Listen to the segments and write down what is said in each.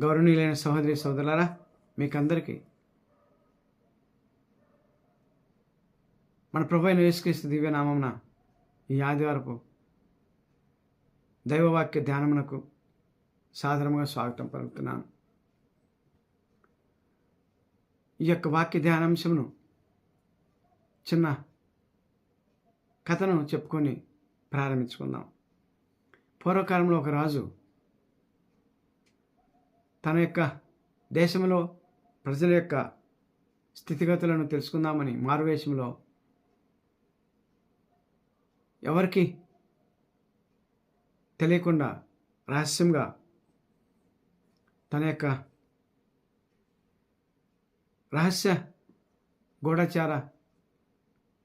గౌరవనీయులైన సహోదరి సోదరులారా మీకందరికీ మన ప్రభు అయిన యేసుక్రీస్తు దివ్యనామమున ఈ ఆదివారపు దైవవాక్య ధ్యానమునకు సాధారణంగా స్వాగతం పలుకుతున్నాను. ఈ యొక్క వాక్య ధ్యానాంశమును చిన్న కథను చెప్పుకొని ప్రారంభించుకుందాం. పూర్వకాలంలో ఒక రాజు తన యొక్క దేశంలో ప్రజల యొక్క స్థితిగతులను తెలుసుకుందామని మారువేషంలో ఎవరికి తెలియకుండా రహస్యంగా తన యొక్క రహస్య గూఢచార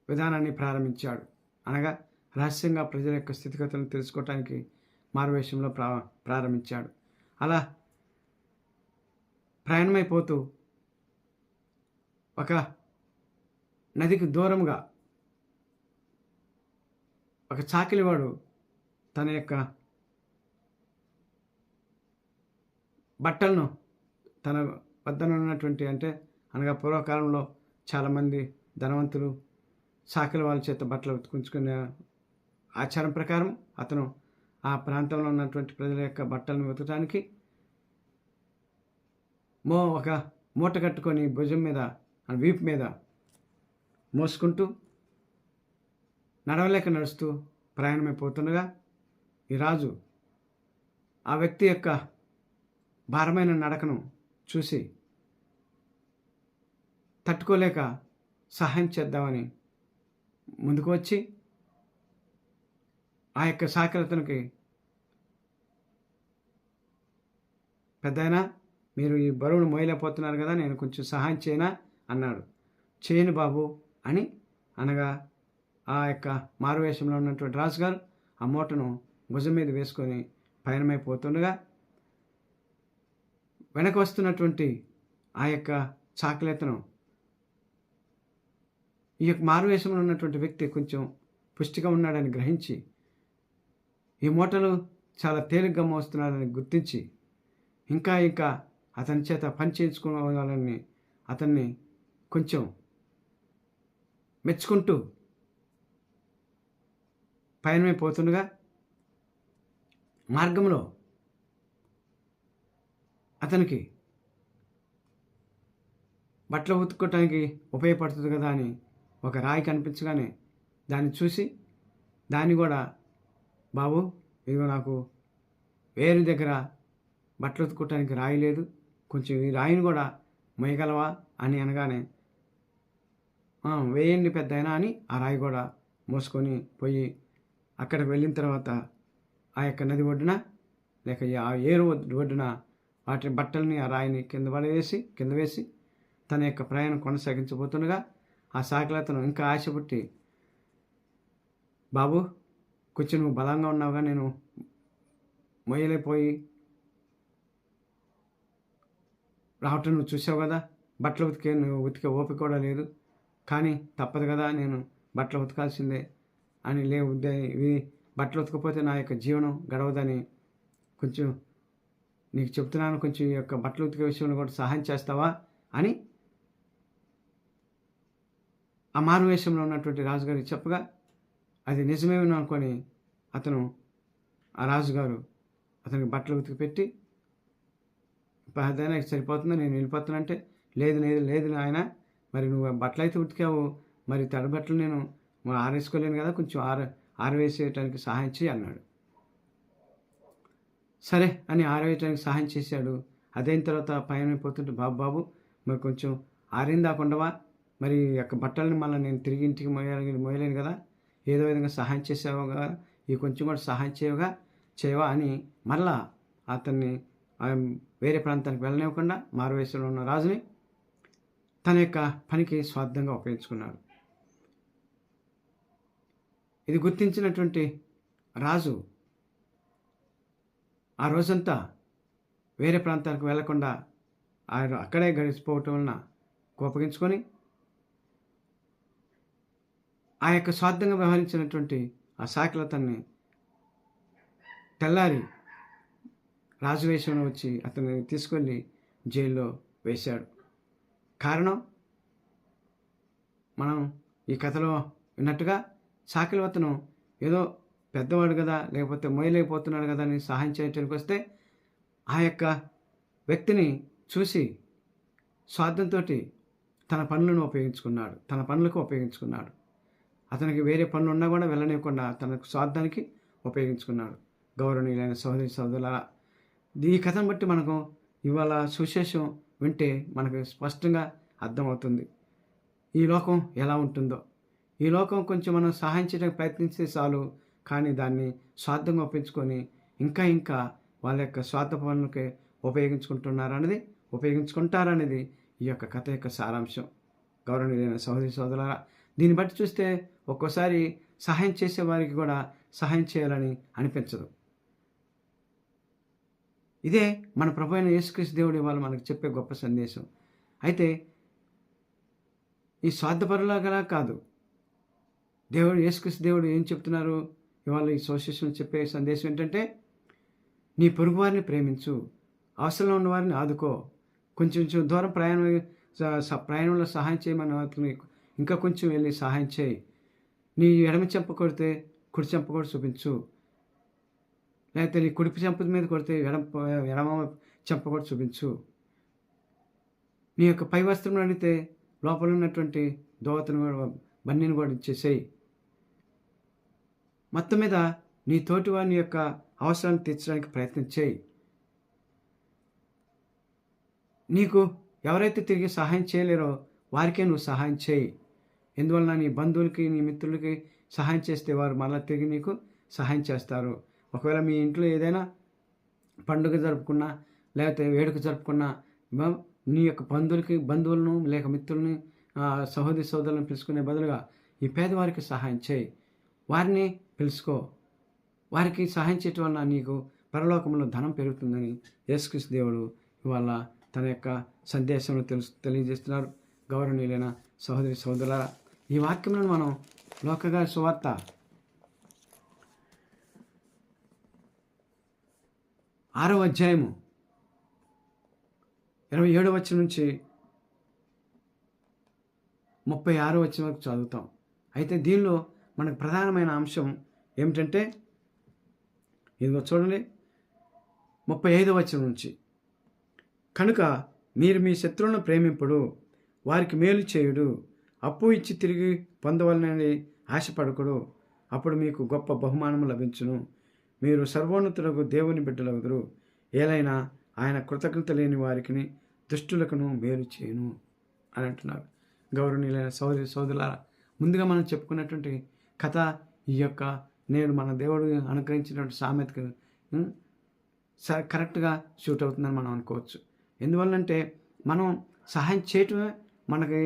విధానాన్ని ప్రారంభించాడు. అనగా రహస్యంగా ప్రజల యొక్క స్థితిగతులను తెలుసుకోవటానికి మారువేషంలో ప్రా ప్రారంభించాడు. అలా ప్రయాణమైపోతూ ఒక నదికి దూరంగా ఒక చాకిలివాడు తన యొక్క బట్టలను తన వద్దన ఉన్నటువంటి అంటే అనగా పూర్వకాలంలో చాలామంది ధనవంతులు చాకిలి వాళ్ళ చేత బట్టలు ఉతుకుంచుకునే ఆచారం ప్రకారం అతను ఆ ప్రాంతంలో ఉన్నటువంటి ప్రజల యొక్క బట్టలను వెతకడానికి మో ఒక మూట కట్టుకొని భుజం మీద ఆ వీపు మీద మోసుకుంటూ నడవలేక నడుస్తూ ప్రయాణమైపోతుండగా ఈ రాజు ఆ వ్యక్తి యొక్క భారమైన నడకను చూసి తట్టుకోలేక సహాయం చేద్దామని ముందుకు వచ్చి ఆ యొక్క సాకరతనికి పెద్దయినా మీరు ఈ బరువును మోయలేకపోతున్నారు కదా నేను కొంచెం సహాయం చేయనా? అన్నాడు. చేయను బాబు అని అనగా ఆ యొక్క మారువేషంలో ఉన్నటువంటి రాజుగారు ఆ మూటను భుజం మీద వేసుకొని పయనమైపోతుండగా వెనక వస్తున్నటువంటి ఆ యొక్క చాకలేతను ఈ యొక్క మారువేషంలో ఉన్నటువంటి వ్యక్తి కొంచెం పుష్టిగా ఉన్నాడని గ్రహించి ఈ మూటలు చాలా తేలిగ్గా మోస్తున్నాడని గుర్తించి ఇంకా ఇంకా అతని చేత పని చేయించుకోవాలని అతన్ని కొంచెం మెచ్చుకుంటూ పయనమైపోతుండగా మార్గంలో అతనికి బట్టలు ఉతుక్కోవటానికి ఉపయోగపడుతుంది కదా అని ఒక రాయి కనిపించగానే దాన్ని చూసి దాన్ని కూడా బాబు ఇదిగో నాకు వేరు దగ్గర బట్టలు ఉతుక్కోవటానికి రాయి లేదు. కొంచెం ఈ రాయిని కూడా మొయ్యగలవా అని అనగానే వేయండి పెద్ద అని ఆ రాయి కూడా మోసుకొని పోయి అక్కడికి వెళ్ళిన తర్వాత ఆ యొక్క నది ఒడ్డున లేక ఆ ఏరు ఒడ్డు- ఒడ్డున వాటి బట్టల్ని ఆ రాయిని కింద పడవేసి కింద వేసి తన యొక్క ప్రయాణం కొనసాగించబోతుండగా ఆ సాకలతను ఇంకా ఆశపట్టి బాబు కొంచెం నువ్వు బలంగా ఉన్నావుగా నేను మొయ్యలేపోయి రావటం నువ్వు చూసావు కదా? బట్టలు ఉతికే నువ్వు ఉతికే ఓపిక కూడా లేదు. కానీ తప్పదు కదా నేను బట్టలు ఉతకాల్సిందే అని లే ఇవి బట్టలు ఉతకపోతే నా యొక్క జీవనం గడవదని కొంచెం నీకు చెప్తున్నాను. కొంచెం ఈ యొక్క బట్టలు ఉతికే విషయంలో కూడా సహాయం చేస్తావా అని ఆ మారువేషంలో ఉన్నటువంటి రాజుగారికి చెప్పగా అది నిజమేమో అనుకొని అతను ఆ రాజుగారు అతనికి బట్టలు ఉతికి పెట్టి పదైనా సరిపోతుందా? నేను వెళ్ళిపోతానంటే లేదు లేదు లేదు ఆయన మరి నువ్వు బట్టలు అయితే ఉతికావు. మరి తడబట్టలు నేను ఆరేసుకోలేను కదా కొంచెం ఆర ఆరవేసేయటానికి సహాయం చేయి అన్నాడు. సరే అని ఆరవేయటానికి సహాయం చేశాడు. అదైన తర్వాత పైన అయిపోతుంటే బాబు బాబు మరి కొంచెం ఆరిందాకుండవా మరి ఈ యొక్క బట్టలను మళ్ళీ నేను తిరిగి ఇంటికి మోయాలి మోయలేను కదా. ఏదో విధంగా సహాయం చేసావుగా? ఈ కొంచెం కూడా సహాయం చేయగా చేయవా అని మళ్ళా అతన్ని వేరే ప్రాంతానికి వెళ్ళనివ్వకుండా మారువేశంలో ఉన్న రాజుని తన యొక్క పనికి స్వార్థంగా ఉపయోగించుకున్నాడు. ఇది గుర్తించినటువంటి రాజు ఆ రోజంతా వేరే ప్రాంతాలకు వెళ్ళకుండా ఆయన అక్కడే గడిచిపోవటం వలన కోపగించుకొని ఆ యొక్క స్వార్థంగా వ్యవహరించినటువంటి ఆ సాకిలతన్ని తెల్లారి రాజవేషంలో వచ్చి అతన్ని తీసుకొని జైల్లో వేశాడు. కారణం? మనం ఈ కథలో విన్నట్టుగా సాకిలవతను ఏదో పెద్దవాడు కదా లేకపోతే మొయలేకపోతున్నాడు కదా అని సహాయం చేయడానికి వస్తే ఆ యొక్క వ్యక్తిని చూసి స్వార్థంతో తన పనులను ఉపయోగించుకున్నాడు తన పనులకు ఉపయోగించుకున్నాడు. అతనికి వేరే పనులు ఉన్నా కూడా వెళ్ళనివ్వకుండా తన స్వార్థానికి ఉపయోగించుకున్నాడు. గౌరవనీయులైన సహోదరి సహోదరుల ఈ కథను బట్టి మనకు ఇవాళ సుశేషం వింటే మనకు స్పష్టంగా అర్థమవుతుంది. ఈ లోకం ఎలా ఉంటుందో? ఈ లోకం కొంచెం మనం సహాయం చేయడానికి ప్రయత్నిస్తే చాలు కానీ దాన్ని స్వార్థంగా ఒప్పించుకొని ఇంకా ఇంకా వాళ్ళ యొక్క స్వార్థ పనులకి ఉపయోగించుకుంటున్నారనేది ఉపయోగించుకుంటారనేది ఈ యొక్క కథ యొక్క సారాంశం. గౌరవనీయులైన సహోదరి సోదరులారా దీన్ని బట్టి చూస్తే ఒక్కోసారి సహాయం చేసే వారికి కూడా సహాయం చేయాలని అనిపించదు. ఇదే మన ప్రభు అయిన యేసుక్రీస్తు దేవుడు ఇవాళ మనకు చెప్పే గొప్ప సందేశం. అయితే ఈ స్వార్థపరులాగా కాదు. దేవుడు యేసుక్రీస్తు దేవుడు ఏం చెప్తున్నారు? ఇవాళ ఈ సోషియేషన్ చెప్పే సందేశం ఏంటంటే నీ పొరుగు వారిని ప్రేమించు అవసరంలో ఉన్న వారిని ఆదుకో. కొంచెం కొంచెం దూరం ప్రయాణం ప్రయాణంలో సహాయం చేయమని ఇంకా కొంచెం వెళ్ళి సహాయం చేయి. నీ ఎడమ చెంప కొడితే కుడి చెంప కూడా చూపించు. లేకపోతే నీ కుడిపి చెంప మీద కొడితే ఎడమ ఎడమ చెంప కూడా చూపించు. నీ యొక్క పై వస్త్రం అడిగితే లోపల ఉన్నటువంటి దోవతను కూడా బన్నీని కూడా ఇచ్చేసేయి. మొత్తం మీద నీ తోటి వారిని యొక్క అవసరాన్ని తీర్చడానికి ప్రయత్నం చేయి. నీకు ఎవరైతే తిరిగి సహాయం చేయలేరో వారికే నువ్వు సహాయం చేయి. ఎందువలన నీ బంధువులకి నీ మిత్రులకి సహాయం చేస్తే వారు మళ్ళీ తిరిగి నీకు సహాయం చేస్తారు. ఒకవేళ మీ ఇంట్లో ఏదైనా పండుగ జరుపుకున్నా లేకపోతే వేడుక జరుపుకున్నా నీ యొక్క బంధువులకి బంధువులను లేక మిత్రుల్ని సహోదరి సోదరులను పిలుచుకునే బదులుగా ఈ పేదవారికి సహాయం చేయి. వారిని పిలుచుకో. వారికి సహాయం చేయటం వలన నీకు పరలోకంలో ధనం పెరుగుతుందని యేసుక్రీస్తు దేవుడు ఇవాళ తన యొక్క సందేశంలో తెలుసు తెలియజేస్తున్నారు. గౌరవనీయులైన సహోదరి సోదరుల ఈ వాక్యములను మనం లోకగా సువార్త ఆరో అధ్యాయము. ఇరవై ఏడో వచ్చిన నుంచి ముప్పై ఆరో వచ్చిన వరకు చదువుతాం. అయితే దీనిలో మనకు ప్రధానమైన అంశం ఏమిటంటే ఇదిగో చూడండి ముప్పై ఐదో వచ్చిన నుంచి. కనుక మీరు మీ శత్రువులను ప్రేమింపుడు వారికి మేలు చేయుడు అప్పు ఇచ్చి తిరిగి పొందవలనని ఆశపడకుడు అప్పుడు మీకు గొప్ప బహుమానము లభించును. మీరు సర్వోన్నతులకు దేవుని బిడ్డలవుదురు ఏలైనా ఆయన కృతజ్ఞత లేని వారికి దుష్టులకును మేలు చేయను అని అంటున్నారు. గౌరవనీయులైన సోదరి సోదరులారా ముందుగా మనం చెప్పుకున్నటువంటి కథ ఈ యొక్క నేడు మన దేవుడు అనుగ్రహించినటువంటి సామెతకు స- కరెక్ట్గా షూట్ అవుతుందని మనం అనుకోవచ్చు. ఎందువల్లంటే మనం సహాయం చేయటమే మనకి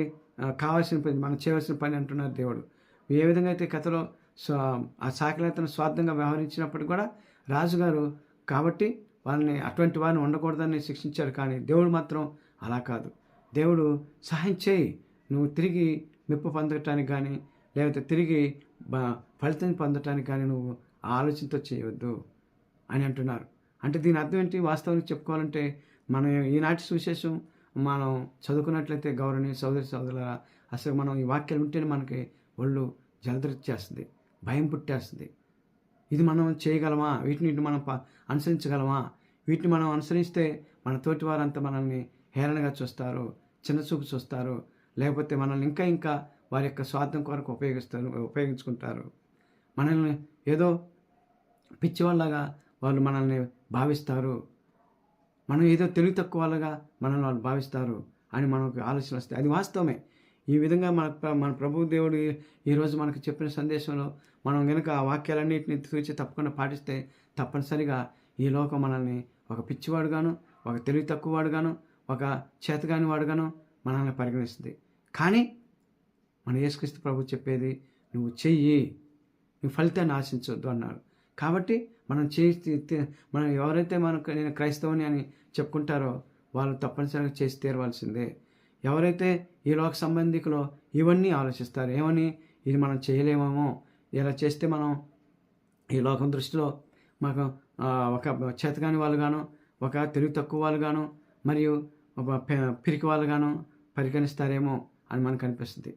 కావాల్సిన పని మనం చేయవలసిన పని అంటున్నారు దేవుడు. ఏ విధంగా అయితే కథలో సో ఆ సాకిలతను స్వార్థంగా వ్యవహరించినప్పటికీ కూడా రాజుగారు కాబట్టి వాళ్ళని అటువంటి వారిని ఉండకూడదని శిక్షించారు. కానీ దేవుడు మాత్రం అలా కాదు. దేవుడు సహాయం చేయి. నువ్వు తిరిగి మెప్పు పొందటానికి కానీ లేకపోతే తిరిగి ఫలితం పొందటానికి కానీ నువ్వు ఆ ఆలోచనతో చేయవద్దు అని అంటున్నారు. అంటే దీని అర్థం ఏంటి? వాస్తవానికి చెప్పుకోవాలంటే మనం ఈనాటి సువిశేషం మనం చదువుకున్నట్లయితే గౌరవనీయ సోదరి సోదరుల అసలు మనం ఈ వాక్యాలు ఉంటేనే మనకి ఒళ్ళు జలదరిచ్చేస్తుంది భయం పుట్టేస్తుంది ఇది మనం చేయగలమా? వీటిని మనం అనుసరించగలమా? వీటిని మనం అనుసరిస్తే మన తోటి వారంతా మనల్ని హేళనగా చూస్తారు చిన్న చూపు చూస్తారు లేకపోతే మనల్ని ఇంకా ఇంకా వారి యొక్క స్వార్థం కొరకు ఉపయోగిస్తారు ఉపయోగించుకుంటారు. మనల్ని ఏదో పిచ్చివాళ్ళగా వాళ్ళు మనల్ని భావిస్తారు. మనం ఏదో తెలివి తక్కువ వాళ్ళగా మనల్ని వాళ్ళు భావిస్తారు అని మనకు ఆలోచన వస్తాయి. అది వాస్తవమే. ఈ విధంగా మన మన ప్రభు దేవుడు ఈరోజు మనకు చెప్పిన సందేశంలో మనం కనుక ఆ వాక్యాలన్నింటినీ తూచి తప్పకుండా పాటిస్తే తప్పనిసరిగా ఈ లోకం మనల్ని ఒక పిచ్చివాడుగాను ఒక తెలివి తక్కువవాడుగాను ఒక చేతగాని వాడుగాను మనల్ని పరిగణిస్తుంది. కానీ మన యేసుక్రీస్తు ప్రభు చెప్పేది నువ్వు చెయ్యి నువ్వు ఫలితాన్ని ఆశించొద్దు అన్నాడు కాబట్టి మనం చేసి మనం ఎవరైతే మనకు నేను క్రైస్తవుని అని చెప్పుకుంటారో వాళ్ళు తప్పనిసరిగా చేసి తీరవలసిందే. ఎవరైతే ఈ లోక సంబంధికులో ఇవన్నీ ఆలోచిస్తారు ఏమని? ఇది మనం చేయలేమేమో. ఇలా చేస్తే మనం ఈ లోకం దృష్టిలో మాకు ఒక చేతకాని వాళ్ళుగాను ఒక తెలివి తక్కువ వాళ్ళుగాను మరియు ఒక పె- పిరికి వాళ్ళుగాను పరిగణిస్తారేమో అని మనకు అనిపిస్తుంది.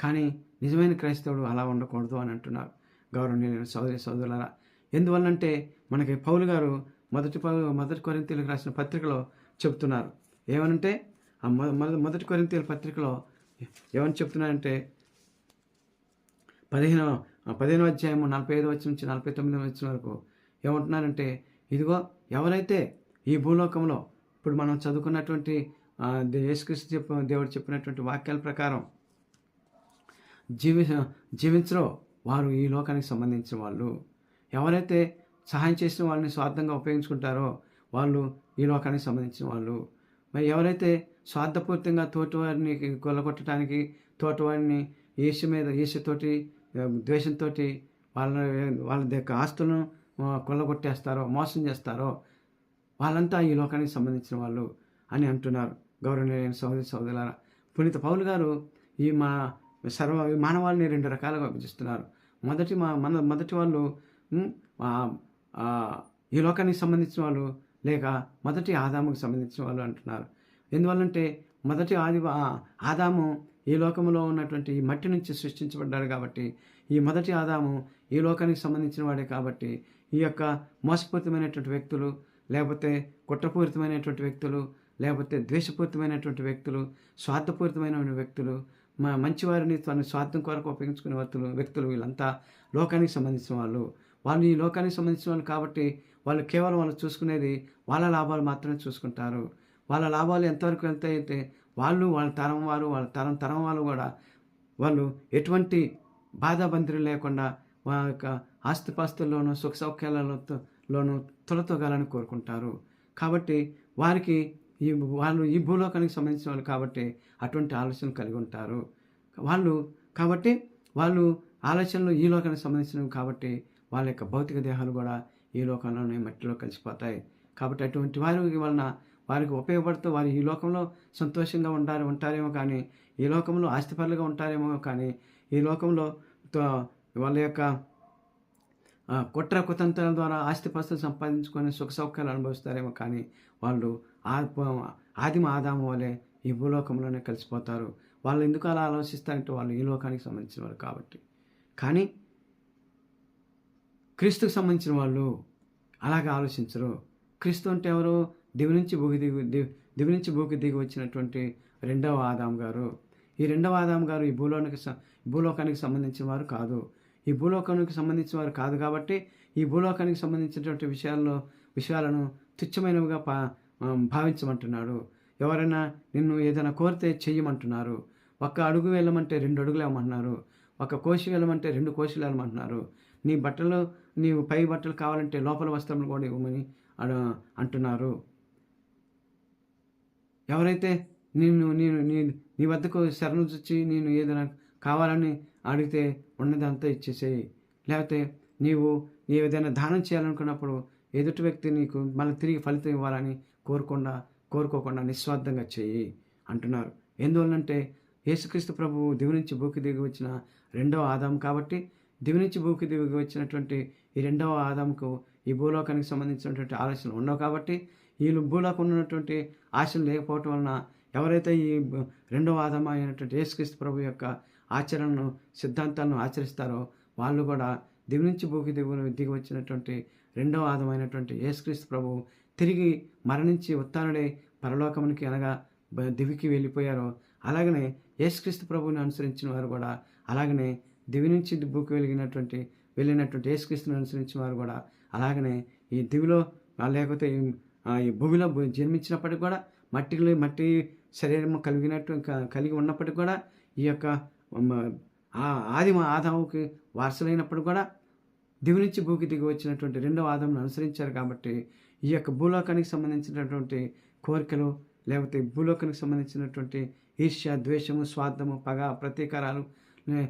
కానీ నిజమైన క్రైస్తవుడు అలా ఉండకూడదు అని అంటున్నారు గౌరవనీయులైన సోదరి సోదరులరా. ఎందువల్లంటే మనకి పౌలు గారు మొదటి పౌలు మొదటి కొరింతలకు రాసిన పత్రికలో చెబుతున్నారు. ఏమనంటే ఆ మొద- మొదటి కొరింతీల పత్రికలో ఏమని చెప్తున్నారంటే పదిహేను పదిహేను అధ్యాయము నలభై ఐదు వచ్చి నుంచి నలభై తొమ్మిది వచ్చిన వరకు ఏమంటున్నారంటే ఇదిగో ఎవరైతే ఈ భూలోకంలో ఇప్పుడు మనం చదువుకున్నటువంటి దే- యేసుక్రీస్తు చెప్ప దేవుడు చెప్పినటువంటి వాక్యాల ప్రకారం జీవి జీవించరో వారు ఈ లోకానికి సంబంధించిన వాళ్ళు. ఎవరైతే సహాయం చేసిన వాళ్ళని స్వార్థంగా ఉపయోగించుకుంటారో వాళ్ళు ఈ లోకానికి సంబంధించిన వాళ్ళు. మరి ఎవరైతే స్వార్థపూర్తంగా తోటివారిని కొల్లగొట్టడానికి తోటివారిని ఈశ మీద ఈశతోటి ద్వేషంతో వాళ్ళ వాళ్ళ యొక్క ఆస్తులను కొల్లగొట్టేస్తారో మోసం చేస్తారో వాళ్ళంతా ఈ లోకానికి సంబంధించిన వాళ్ళు అని అంటున్నారు గౌరవనీయులైన సోదరి సోదరులారా పునీత పౌలు గారు ఈ మా సర్వ మానవాళ్ళని రెండు రకాలుగా విభజిస్తున్నారు. మొదటి మా మన మొదటి వాళ్ళు ఈ లోకానికి సంబంధించిన వాళ్ళు లేక మొదటి ఆదాముకు సంబంధించిన వాళ్ళు అంటున్నారు. ఎందువల్లంటే మొదటి ఆది ఆదాము ఈ లోకంలో ఉన్నటువంటి ఈ మట్టి నుంచి సృష్టించబడ్డాడు కాబట్టి ఈ మొదటి ఆదాము ఈ లోకానికి సంబంధించిన వాడే కాబట్టి ఈ యొక్క మోసపూరితమైనటువంటి వ్యక్తులు లేకపోతే కుట్రపూరితమైనటువంటి వ్యక్తులు లేకపోతే ద్వేషపూరితమైనటువంటి వ్యక్తులు స్వార్థపూరితమైన వ్యక్తులు మా మంచివారిని తన స్వార్థం కొరకు ఉపయోగించుకునే వ్యక్తులు వ్యక్తులు వీళ్ళంతా లోకానికి సంబంధించిన వాళ్ళు. వాళ్ళు ఈ లోకానికి సంబంధించిన వాళ్ళు కాబట్టి వాళ్ళు కేవలం వాళ్ళు చూసుకునేది వాళ్ళ లాభాలు మాత్రమే చూసుకుంటారు. వాళ్ళ లాభాలు ఎంతవరకు వెళ్తాయంటే వాళ్ళు వాళ్ళ తరం వారు వాళ్ళ తరం తరం వాళ్ళు కూడా వాళ్ళు ఎటువంటి బాధాబంధులు లేకుండా వాళ్ళ యొక్క ఆస్తిపాస్తుల్లోనూ సుఖ సౌఖ్యాలలోనూ తొలతొగాలని కోరుకుంటారు. కాబట్టి వారికి ఈ వాళ్ళు ఈ భూలోకానికి సంబంధించిన వాళ్ళు కాబట్టి అటువంటి ఆలోచనలు కలిగి ఉంటారు. వాళ్ళు కాబట్టి వాళ్ళు ఆలోచనలు ఈ లోకానికి సంబంధించినవి కాబట్టి వాళ్ళ యొక్క భౌతిక దేహాలు కూడా ఈ లోకంలోనే మట్టిలో కలిసిపోతాయి. కాబట్టి అటువంటి వారి వలన వారికి ఉపయోగపడుతూ వారు ఈ లోకంలో సంతోషంగా ఉంటారు ఉంటారేమో కానీ ఈ లోకంలో ఆస్తిపరులుగా ఉంటారేమో కానీ ఈ లోకంలో వాళ్ళ యొక్క కుట్ర కుతంత్రాల ద్వారా ఆస్తిపాస్తులు సంపాదించుకొని సుఖ సౌఖ్యాలు అనుభవిస్తారేమో కానీ వాళ్ళు ఆదిమ ఆదాము వలె ఈ భూలోకంలోనే కలిసిపోతారు. వాళ్ళు ఎందుకు అలా ఆలోచిస్తారంటే వాళ్ళు ఈ లోకానికి సంబంధించిన వారు కాబట్టి. కానీ క్రీస్తుకు సంబంధించిన వాళ్ళు అలాగే ఆలోచించరు. క్రీస్తు అంటే ఎవరు? దివి నుంచి భూకి దిగి దివి నుంచి భూకి దిగి వచ్చినటువంటి రెండవ ఆదాం గారు. ఈ రెండవ ఆదాం గారు ఈ భూలోనికి భూలోకానికి సంబంధించిన వారు కాదు. ఈ భూలోకానికి సంబంధించిన వారు కాదు కాబట్టి ఈ భూలోకానికి సంబంధించినటువంటి విషయాల్లో విషయాలను తుచ్చమైనవిగా పా భావించమంటున్నాడు. ఎవరైనా నిన్ను ఏదైనా కోరితే చెయ్యమంటున్నారు. ఒక్క అడుగు వెళ్ళమంటే రెండు అడుగులు వేయమంటున్నారు. ఒక కోసి వెళ్ళమంటే రెండు కోసిలు వెళ్ళమంటున్నారు నీ బట్టలు నీవు పై బట్టలు కావాలంటే లోపల వస్త్రములు కూడా ఇవ్వమని అంటున్నారు. ఎవరైతే నేను నేను నీ నీ వద్దకు శరణు వచ్చి నేను ఏదైనా కావాలని అడిగితే ఉన్నదంతా ఇచ్చేసేయి. లేకపోతే నీవు నీ ఏదైనా దానం చేయాలనుకున్నప్పుడు ఎదుటి వ్యక్తి నీకు మళ్ళీ తిరిగి ఫలితం ఇవ్వాలని కోరకుండా కోరుకోకుండా నిస్వార్థంగా చేయి అంటున్నారు. ఎందువల్లంటే యేసుక్రీస్తు ప్రభువు దివి నుంచి భూకి దిగి వచ్చిన రెండవ ఆదాం కాబట్టి దివి నుంచి భూకి దిగి వచ్చినటువంటి ఈ రెండవ ఆదాంకు ఈ భూలోకానికి సంబంధించినటువంటి ఆలోచనలు ఉండవు కాబట్టి వీళ్ళు భూలోకం ఉన్నటువంటి ఆశలు లేకపోవటం వలన ఎవరైతే ఈ రెండవ ఆదమ అయినటువంటి యేసుక్రీస్తు ప్రభు యొక్క ఆచరణను సిద్ధాంతాలను ఆచరిస్తారో వాళ్ళు కూడా దివి నుంచి భూకి దిగు దిగి వచ్చినటువంటి రెండవ ఆదమైనటువంటి యేసుక్రీస్తు ప్రభు తిరిగి మరణించి ఉత్తానుడే పరలోకమునికి అనగా దివికి వెళ్ళిపోయారో అలాగనే యేసుక్రీస్తు ప్రభువుని అనుసరించిన వారు కూడా అలాగనే దివి నుంచి భూకి వెలిగినటువంటి వెళ్ళినటువంటి యేసుక్రీస్తుని అనుసరించిన వారు కూడా అలాగనే ఈ దివిలో లేకపోతే ఈ- భూమిలో జన్మించినప్పటికి కూడా మట్టిలో మట్టి శరీరం కలిగినట్టు కలిగి ఉన్నప్పటికి కూడా ఈ యొక్క ఆదిమ ఆదాముకి వారసులైనప్పుడు కూడా దివి నుంచి భూకి దిగి వచ్చినటువంటి రెండవ ఆదామును అనుసరించారు కాబట్టి ఈ యొక్క భూలోకానికి సంబంధించినటువంటి కోరికలు లేకపోతే భూలోకానికి సంబంధించినటువంటి ఈర్ష్య ద్వేషము స్వార్థము పగ ప్రతీకారాలు నే-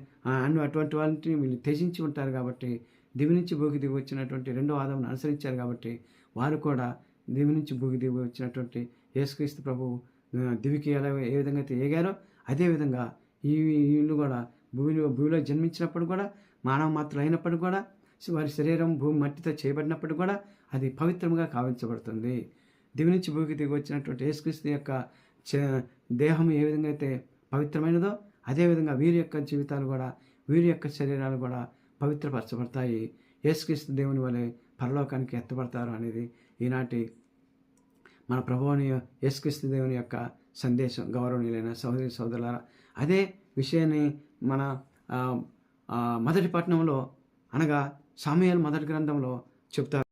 అటువంటి వాటిని వీళ్ళు త్యజించి ఉంటారు కాబట్టి దివి నుంచి భూకి దిగి వచ్చినటువంటి రెండో ఆదామును అనుసరించారు కాబట్టి వారు కూడా దివి నుంచి భూమి దిగి వచ్చినటువంటి యేసుక్రీస్తు ప్రభువు దివికి ఎలా ఏ విధంగా అయితే ఏగారో అదేవిధంగా ఈ వీళ్ళు కూడా భూమిలో భూమిలో జన్మించినప్పుడు కూడా మానవ మాత్రలు అయినప్పుడు కూడా వారి శరీరం భూమి మట్టితో చేయబడినప్పుడు కూడా అది పవిత్రంగా కావించబడుతుంది. దివి నుంచి భూమికి దిగి వచ్చినటువంటి యేసుక్రీస్తు యొక్క చ- దేహం ఏ విధంగా అయితే పవిత్రమైనదో అదేవిధంగా వీరి యొక్క జీవితాలు కూడా వీరి యొక్క శరీరాలు కూడా పవిత్రపరచబడతాయి. యేసుక్రీస్తు దేవుని వలె పరలోకానికి ఎత్తబడతారు అనేది ఈనాటి మన ప్రభువుని యేసుక్రీస్తు దేవుని యొక్క సందేశం గౌరవనీయులైన సహోదరి సోదరులారా అదే విషయాన్ని మన మొదటి పట్టణంలో అనగా సామయాల మొదటి గ్రంథంలో చెప్తారు.